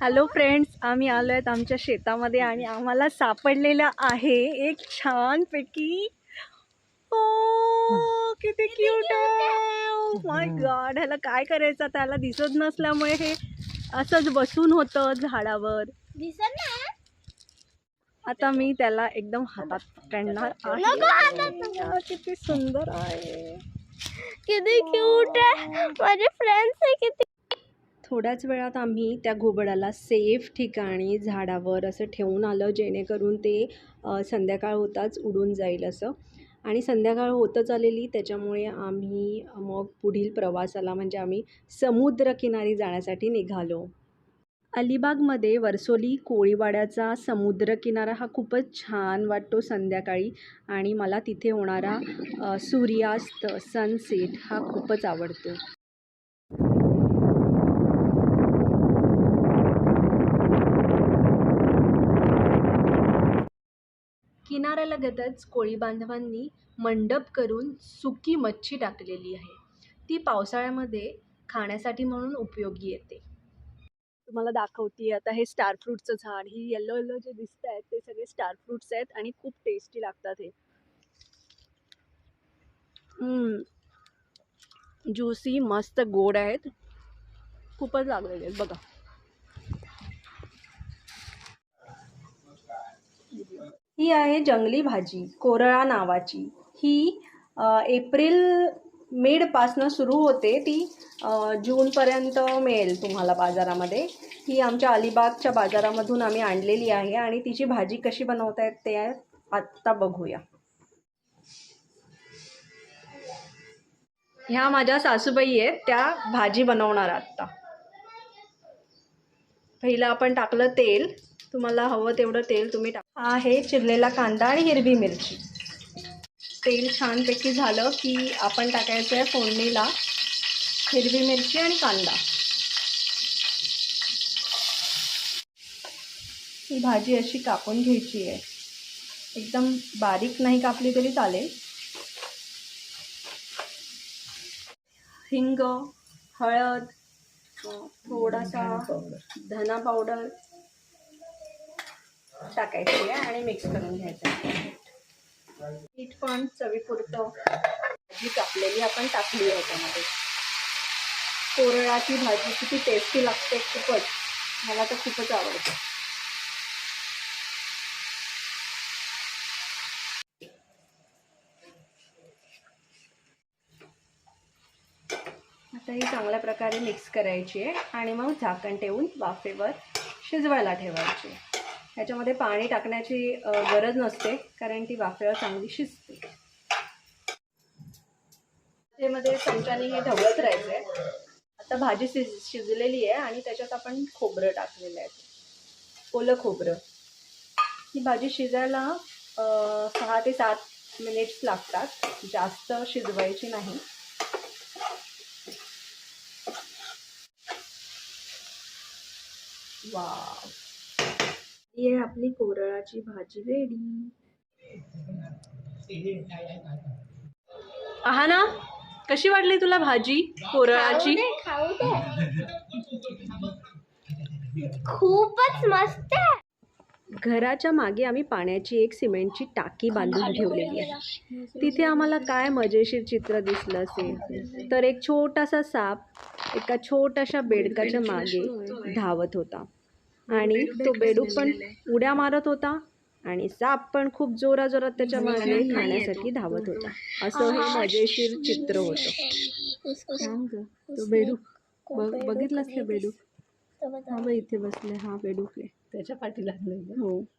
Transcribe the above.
Hello friends आम्ही आलो आहेत आमच्या शेतामध्ये आणि आम्हाला सापडलेलं आहे एक छानपैकी. ओ किती क्यूट आहे. माय गॉड ह्याला काय करायचं? त्याला दिसत नसल्यामुळे हे असंच बसून होतं झाडावर. आता मी त्याला एकदम हातात पकडणार नको हातात आहे आ, किती सुंदर आहे. किती क्यूट आहे. माझे फ्रेंड्स आहे किती थोड्याच वेळात आम्ही त्या घोबडाला सेफ ठिकाणी झाडावर असं ठेवून आलं जेणेकरून ते संध्याकाळ होताच उडून जाईल असं. आणि संध्याकाळ होतच आलेली त्याच्यामुळे आम्ही मग पुढील प्रवासाला म्हणजे आम्ही समुद्रकिनारी जाण्यासाठी निघालो. अलिबागमध्ये वर्सोली कोळीवाड्याचा समुद्रकिनारा हा खूपच छान वाटतो संध्याकाळी. आणि मला तिथे होणारा सूर्यास्त सनसेट हा खूपच आवडतो. किनाऱ्यालगतच कोळी बांधवांनी मंडप करून सुकी मच्छी टाकलेली आहे. ती पावसाळ्यामध्ये खाण्यासाठी म्हणून उपयोगी येते. तुम्हाला दाखवते आता हे स्टार फ्रूटचं झाड ही येलो येलो जे दिसत आहेत ते सगळे स्टार फ्रूट्स आहेत आणि खूप टेस्टी लागतात हे. ज्युसी मस्त गोड आहेत. खूपच लागलेले आहेत बघा. ही आहे जंगली भाजी कोरळा नावाची. ही एप्रिल मेडपासनं सुरू होते ती जूनपर्यंत मिळेल तुम्हाला बाजारामध्ये. ही आमच्या अलिबागच्या बाजारामधून आम्ही आणलेली आहे आणि तिची भाजी कशी बनवतायत ते आत्ता बघूया. ह्या माझ्या सासूबाई आहेत त्या भाजी बनवणार आत्ता पहिलं आपण टाकलं तेल. तुम्हाला हवं तेवढं तेल तुम्ही टाक. हा आहे चिरलेला कांदा आणि हिरवी मिरची. तेल छानपैकी झालं की आपण टाकायचं आहे फोडणीला हिरवी मिरची आणि कांदा. ही भाजी अशी कापून घ्यायची आहे. एकदम बारीक नाही कापली तरी चालेल. हिंग हळद थोडासा धना पावडर टाकायची आहे आणि मिक्स करून घ्यायचं मीठ पण चवीपुरतं भाजी कापलेली आपण टाकली आहे त्यामध्ये. कोरळाची भाजी किती टेस्टी लागते खूपच. मला तर खूपच आवडते. आता ही चांगल्या प्रकारे मिक्स करायची आहे आणि मग झाकण ठेवून वाफेवर शिजवायला ठेवायची आहे. ह्याच्यामध्ये पाणी टाकण्याची गरज नसते कारण ती वाफेवर चांगली शिजते. त्यामध्ये चमच्याने हे ढवळत राहायचं आहे आता भाजी शिज शिजलेली आहे आणि त्याच्यात आपण खोबरं टाकलेलं आहे. ओलं खोबरं. ही भाजी शिजायला सहा ते सात मिनिट्स लागतात. जास्त शिजवायची नाही. वाव. आहे आपली कोरळाची भाजी रेडी आहा ना? कशी वाटली तुला भाजी कोरळाची? खूपच मस्त घराच्या मागे आम्ही पाण्याची एक सिमेंटची टाकी बांधून ठेवलेली आहे. तिथे आम्हाला काय मजेशीर चित्र दिसलं असेल? तर एक छोटासा साप एका छोट्याशा बेडकाच्या मागे धावत होता. आणि तो बेडूक पण उड्या मारत होता आणि साप पण खूप जोरा जोरात त्याच्यामागे खाण्यासाठी धावत होता. असं हे मजेशीर चित्र होतं. तो बेडूक बघ- बघितलंस ते बेडूक हा बघ इथे बसले हा बेडूक आहे त्याच्या पाठी लागले हो.